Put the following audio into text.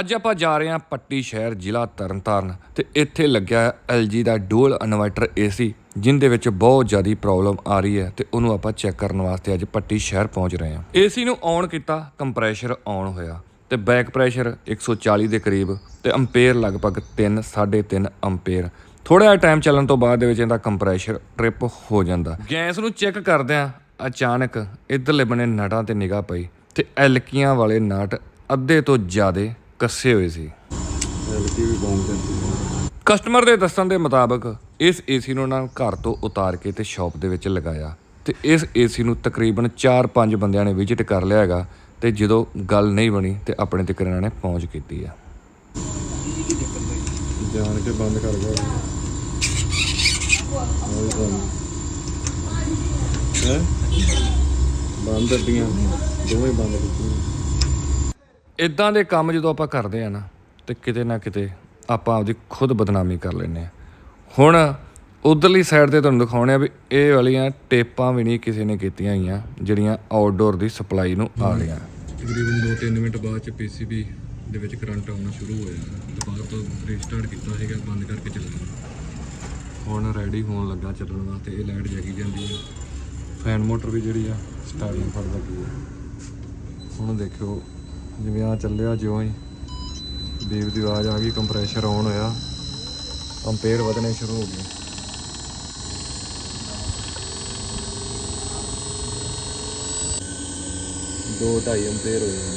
ਅੱਜ ਆਪਾਂ ਜਾ ਰਹੇ ਹਾਂ ਪੱਟੀ ਸ਼ਹਿਰ ਜ਼ਿਲ੍ਹਾ ਤਰਨਤਾਰਨ ਤੇ ਇੱਥੇ ਲੱਗਿਆ LG ਦਾ ਡੂਅਲ ਇਨਵਰਟਰ AC ਜਿੰਦੇ ਵਿੱਚ ਬਹੁਤ ਜ਼ਿਆਦਾ ਪ੍ਰੋਬਲਮ ਆ ਰਹੀ ਹੈ ਤੇ ਉਹਨੂੰ ਆਪਾਂ ਚੈੱਕ ਕਰਨ ਵਾਸਤੇ ਅੱਜ ਪੱਟੀ ਸ਼ਹਿਰ ਪਹੁੰਚ ਰਹੇ ਹਾਂ। AC ਨੂੰ ਔਨ ਕੀਤਾ, ਕੰਪਰੈਸ਼ਰ ਔਨ ਹੋਇਆ ਤੇ ਬੈਕ ਪ੍ਰੈਸ਼ਰ 140 ਦੇ ਕਰੀਬ ਤੇ ਅੰਪੇਅਰ ਲਗਭਗ 3 3.5 ਅੰਪੇਅਰ। ਥੋੜਾ ਜਿਹਾ ਟਾਈਮ ਚੱਲਣ ਤੋਂ ਬਾਅਦ ਦੇ ਵਿੱਚ ਇਹਦਾ ਕੰਪਰੈਸ਼ਰ ਟ੍ਰਿਪ ਹੋ ਜਾਂਦਾ। ਗੈਸ ਨੂੰ ਚੈੱਕ ਕਰਦਿਆਂ ਅਚਾਨਕ ਇਧਰਲੇ ਬਣੇ ਨਟਾਂ ਤੇ ਨਿਗਾਹ ਪਈ ਤੇ ਐਲਕੀਆਂ ਵਾਲੇ ਨਟ ਅੱਧੇ ਤੋਂ ਜ਼ਿਆਦਾ ਕੱਸੇ ਹੋਏ ਸੀ। ਵੀ ਕਸਟਮਰ ਦੇ ਦੱਸਣ ਦੇ ਮੁਤਾਬਕ ਇਸ ਏਸੀ ਨੂੰ ਉਹਨਾਂ ਘਰ ਤੋਂ ਉਤਾਰ ਕੇ ਤੇ ਸ਼ਾਪ ਦੇ ਵਿੱਚ ਲਗਾਇਆ ਤੇ ਇਸ ਏਸੀ ਨੂੰ ਤਕਰੀਬਨ 4-5 ਬੰਦਿਆਂ ਨੇ ਵਿਜ਼ਿਟ ਕਰ ਲਿਆ ਹੈਗਾ ਤੇ ਜਦੋਂ ਗੱਲ ਨਹੀਂ ਬਣੀ ਤੇ ਆਪਣੇ ਤੱਕ ਇਹਨਾਂ ਨੇ ਪਹੁੰਚ ਕੀਤੀ ਆ। ਜਾਣ ਕੇ ਬੰਦ ਕਰ ਗਿਆ ਹੈ? ਬੰਦ ਅੱਡੀਆਂ ਦੋਵੇਂ ਬੰਦ ਕੀਤੀਆਂ। ਇਦਾਂ ਦੇ ਕੰਮ ਜਦੋਂ ਆਪਾਂ ਕਰਦੇ ਆ ਨਾ, ਤੇ ਕਿਤੇ ਨਾ ਕਿਤੇ ਆਪਾਂ ਆਪਦੀ ਖੁਦ ਬਦਨਾਮੀ ਕਰ ਲੈਂਦੇ ਆ। ਹੁਣ ਉਧਰਲੀ ਸਾਈਡ ਤੇ ਤੁਹਾਨੂੰ ਦਿਖਾਉਣੇ ਆ ਵੀ ਇਹ ਵਾਲੀਆਂ ਟੇਪਾਂ ਵੀ ਨਹੀਂ ਕਿਸੇ ਨੇ ਕੀਤੀਆਂ ਹੋਈਆਂ, ਜਿਹੜੀਆਂ ਆਊਟਡੋਰ ਦੀ ਸਪਲਾਈ ਨੂੰ ਆ ਰਹੀਆਂ। ਤਕਰੀਬਨ 2-3 ਮਿੰਟ ਬਾਅਦ ਚ ਪੀਸੀਬੀ ਦੇ ਵਿੱਚ ਕਰੰਟ ਆਉਣਾ ਸ਼ੁਰੂ ਹੋਇਆ ਦੁਬਾਰਾ ਤੋਂ ਰੀਸਟਾਰਟ ਕੀਤਾ ਸੀਗਾ, ਬੰਦ ਕਰਕੇ ਚੱਲਣਾ ਹੁਣ ਰੈਡੀ ਹੋਣ ਲੱਗਾ ਚੱਲਣ ਵਾਸਤੇ ਇਹ ਲਾਈਟ ਜਗੀ ਜਾਂਦੀ ਹੈ ਫੈਨ ਮੋਟਰ ਵੀ ਜਿਹੜੀ ਆ ਸਟਾਰਟਿੰਗ ਫੜ ਲੱਗੀ ਹੈ ਹੁਣ ਦੇਖਿਓ ਜਿਵੇਂ ਆ ਚੱਲਿਆ ਜਿਉਂ ਹੀ। ਬੀਪ ਦੀ ਆਵਾਜ਼ ਆ ਗਈ ਕੰਪਰੈਸ਼ਰ ਆਨ ਹੋਇਆ। ਅੰਪੇਅਰ ਵਧਣੇ ਸ਼ੁਰੂ ਹੋ ਗਏ। ਦੋ ਢਾਈ ਅੰਪੇਅਰ ਹੋ ਜਾਂਦੇ